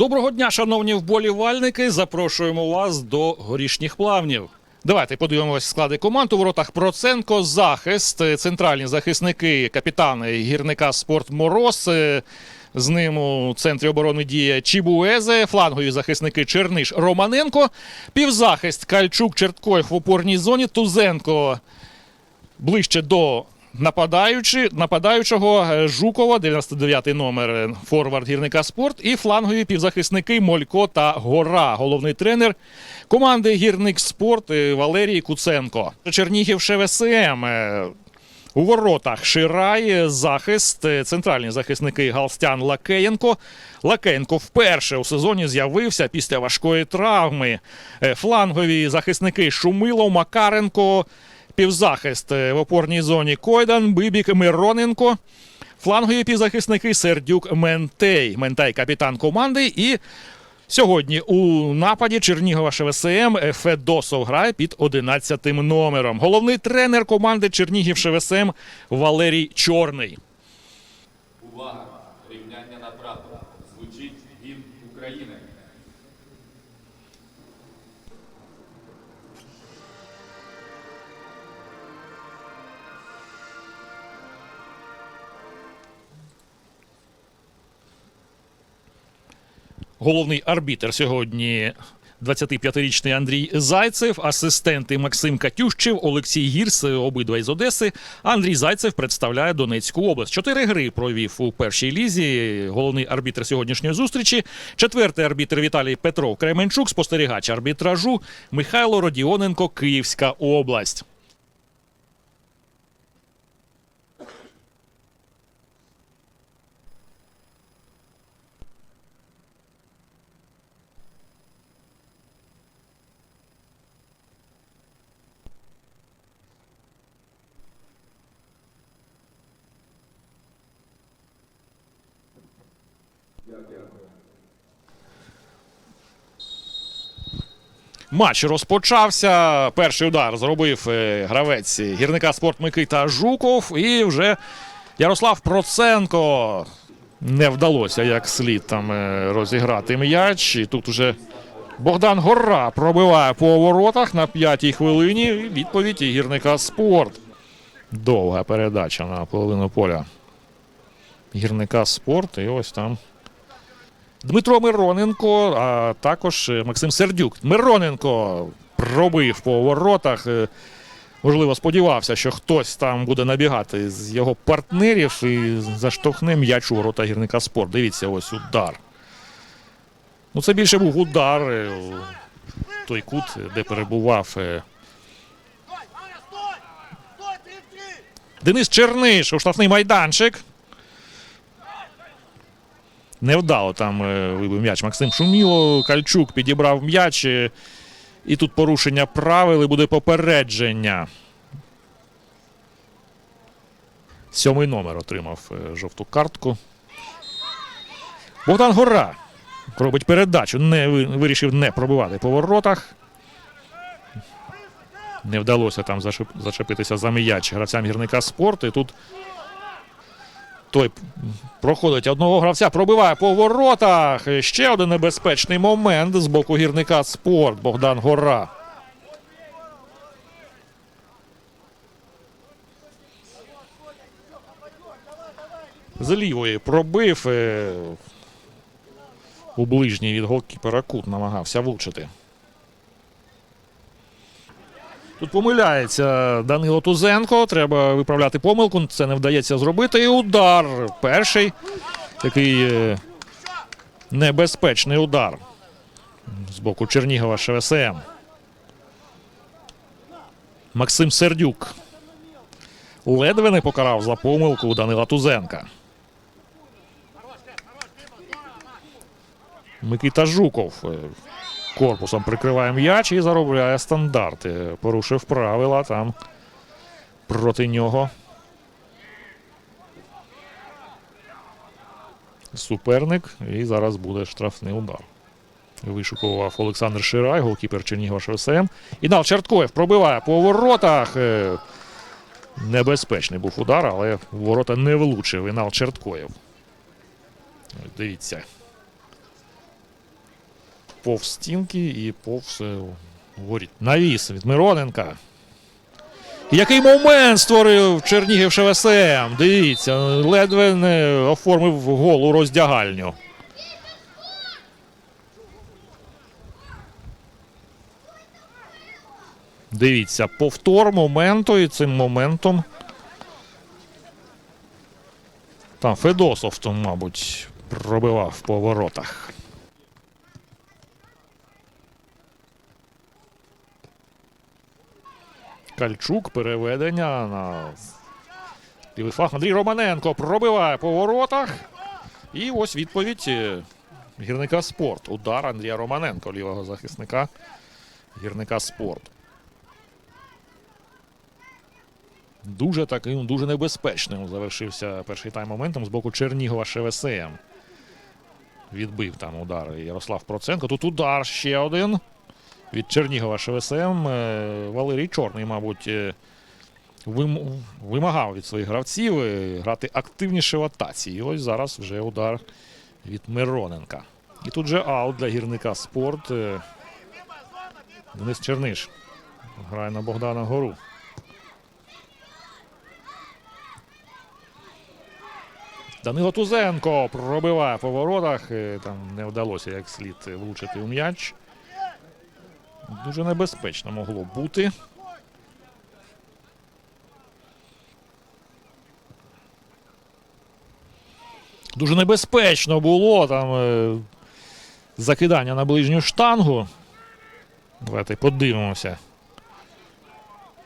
Доброго дня, шановні вболівальники. Запрошуємо вас до горішніх плавнів. Давайте подивимось склади команд у воротах Проценко, захист, центральні захисники, капітани гірника Спорт Мороз. З ним у центрі оборони діє Чібуезе, флангові захисники Черниш Романенко, півзахист Кальчук Черткоєв в опорній зоні, Тузенко ближче до нападаючи, нападаючого е, Жукова, 99-й номер е, форвард гірника спорт, і флангові півзахисники Молько та Гора, головний тренер команди Гірник Спорт е, Валерій Куценко. Чернігів ШВСМ. У воротах Ширай, захист, центральні захисники Галстян Лакеєнко. Лакеєнко вперше у сезоні з'явився після важкої травми. Флангові захисники Шумилов, Макаренко, півзахист е, в опорній зоні Койдан, Бибік Мироненко. Флангові півзахисники Сердюк Ментей. Ментей капітан команди. І сьогодні у нападі Чернігова ШВСМ Федосов грає під 11 номером. Головний тренер команди Чернігів ШВСМ Валерій Чорний. Увага! Головний арбітр сьогодні 25-річний Андрій Зайцев, асистенти Максим Катющев, Олексій Гірс, обидва із Одеси. Андрій Зайцев представляє Донецьку область. Чотири гри провів у першій лізі. Головний арбітр сьогоднішньої зустрічі. Четвертий арбітр Віталій Петров Кременчук, спостерігач арбітражу Михайло Родіоненко, Київська область. Матч розпочався. Перший удар зробив е, гравець гірника спорт Микита Жуков. І вже Ярослав Проценко не вдалося як слід там е, розіграти м'яч. І тут уже Богдан Гора пробиває по воротах на п'ятій хвилині. Відповідь гірника спорт. Довга передача на половину поля. Гірника спорт. І ось там Дмитро Мироненко, а також е, Максим Сердюк. Мироненко пробив по воротах. е, Можливо, сподівався, що хтось там буде набігати з його партнерів і заштовхне м'яч у ворота гірника спорт. Дивіться, ось удар. Ну, це більше був удар е, той кут, де перебував Денис Черниш у штрафний майданчик. Невдало там е, вибив м'яч Максим Шуміло. Кальчук підібрав м'яч. е, І тут порушення правил і буде попередження. Сьомий номер отримав е, жовту картку. Богдан Гора робить передачу. Не вирішив не пробивати по воротах. Не вдалося там зачепитися за м'яч гравцям гірника спорту. І тут той проходить одного гравця, пробиває по воротах. Ще один небезпечний момент з боку гірника спорт Богдан Гора. З лівої пробив. е, У ближній від голкіпера кут намагався влучити. Тут помиляється Данило Тузенко. Треба виправляти помилку. Це не вдається зробити. І удар. Перший такий е, небезпечний удар з боку Чернігова ШВСМ. Максим Сердюк. Ледве не покарав за помилку Данила Тузенка. Микита Жуков е, корпусом прикриває м'яч і заробляє стандарти. Порушив правила там проти нього. Суперник. І зараз буде штрафний удар. Вишукував Олександр Ширай, голкіпер Чернігова ШСМ. Інал Черткоєв пробиває по воротах. Е, Небезпечний був удар, але ворота не влучив Інал Черткоєв. Дивіться. Повз стінки і повз е, воріт. Навіс від Мироненка. Який момент створив Чернігів ШВСМ. Дивіться, ледве не оформив гол у роздягальню. Дивіться, повтор моменту і цим моментом. Там Федосов, то, мабуть, пробивав по воротах. Кальчук переведення на лівий фланг. Андрій Романенко пробиває по воротах. І ось відповідь е, гірника спорт. Удар Андрія Романенко, лівого захисника гірника спорт. Дуже таким, дуже небезпечним завершився перший тайм моментом з боку Чернігова ШВСМ. Відбив там удар Ярослав Проценко. Тут удар ще один від Чернігова ШВСМ. Е, Валерій Чорний, мабуть, е, вимагав від своїх гравців е, грати активніше в атаці. І ось зараз вже удар від Мироненка. І тут же аут для гірника спорт. Денис Черниш грає на Богдана Гору. Данило Тузенко пробиває по воротах. Там не вдалося як слід влучити у м'яч. Дуже небезпечно могло бути. Дуже небезпечно було там е, закидання на ближню штангу. Давайте подивимося.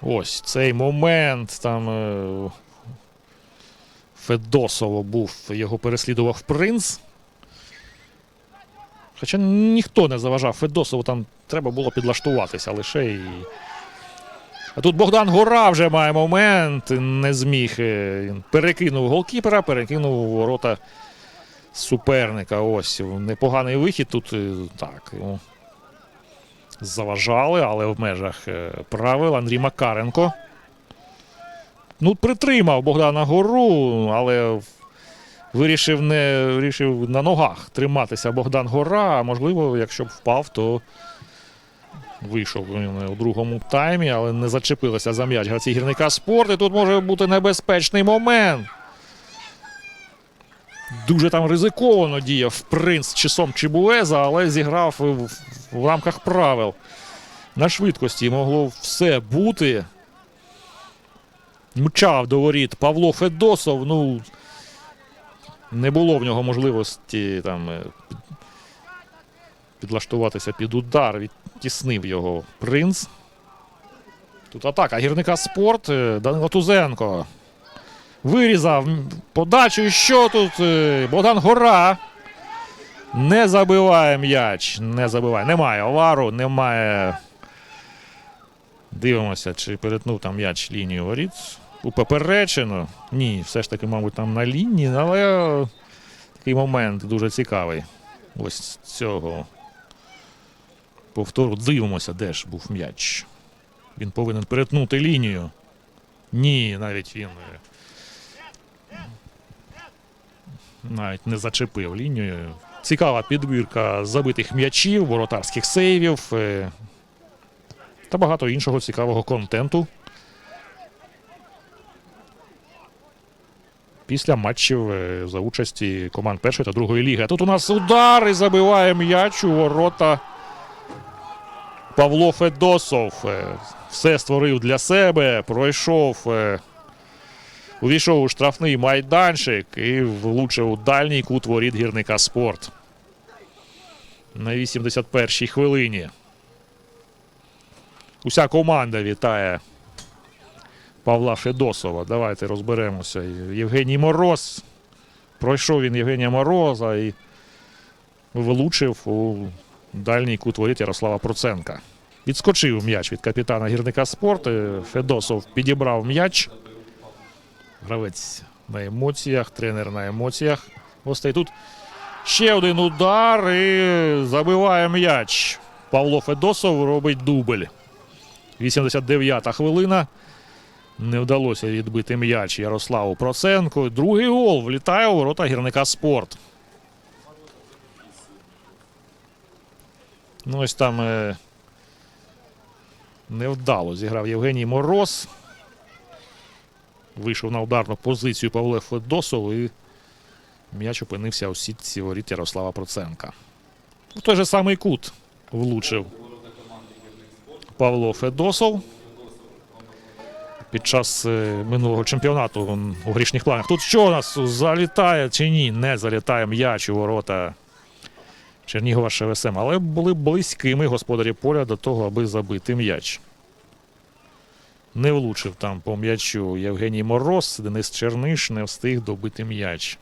Ось цей момент. Там е, Федосово був, його переслідував принц. Хоча ніхто не заважав Федосову, там треба було підлаштуватися лише і. А тут Богдан Гора вже має момент, не зміг. е, перекинув голкіпера, перекинув ворота суперника. Ось непоганий вихід. Тут е, так. йому Заважали, але в межах е, правил Андрій Макаренко. Ну, притримав Богдана Гору, але вирішив не вирішив на ногах триматися Богдан Гора. А можливо, якщо б впав, то вийшов у другому таймі, але не зачепилися за м'яч гравці гірника спорт. І тут може бути небезпечний момент. Дуже там ризиковано діяв принц часом Чебуеза, але зіграв в, в рамках правил. На швидкості могло все бути. Мчав до воріт Павло Федосов. Ну, не було в нього можливості там е, підлаштуватися під удар. Відтіснив його принц. Тут атака гірника спорт. е, Данило Тузенко. Вирізав подачу. Що тут? е, Богдан Гора. Не забиває м'яч. Не забиває. Немає овару, немає. Дивимося, чи перетнув там м'яч лінію воріт. У поперечину. Ні, все ж таки, мабуть, там на лінії, але такий момент дуже цікавий. Ось цього повтору. Дивимося, де ж був м'яч. Він повинен перетнути лінію. Ні, навіть він. е, Навіть не зачепив лінію. Цікава підбірка забитих м'ячів, воротарських сейвів е, та багато іншого цікавого контенту. Після матчів е, за участі команд першої та другої ліги. А тут у нас удар і забиває м'яч у ворота. Павло Федосов е, все створив для себе, пройшов, е, увійшов у штрафний майданчик і влучив у дальній кут воріт гірника спорт. На 81-й хвилині. Уся команда вітає Павла Федосова. Давайте розберемося. Євгеній Мороз. Пройшов він Євгенія Мороза і влучив у дальній кут воріт Ярослава Проценка. Відскочив м'яч від капітана гірника спорт. Е, Федосов підібрав м'яч. Гравець на емоціях, тренер на емоціях. Гостей тут ще один удар і забиває м'яч. Павло Федосов робить дубль. 89-та хвилина. Не вдалося відбити м'яч Ярославу Проценку. Другий гол влітає у ворота гірника спорт. Ну, ось там е, невдало зіграв Євгеній Мороз. Вийшов на ударну позицію Павло Федосов і м'яч опинився у сітці воріт Ярослава Проценка. В той же самий кут влучив Павло Федосов. Під час е, минулого чемпіонату у грішних планах. Тут що у нас залітає чи ні? Не залітає м'яч у ворота Чернігова ШВСМ, але були близькими господарі поля до того, аби забити м'яч. Не влучив там по м'ячу Євгеній Мороз, Денис Черниш не встиг добити м'яч.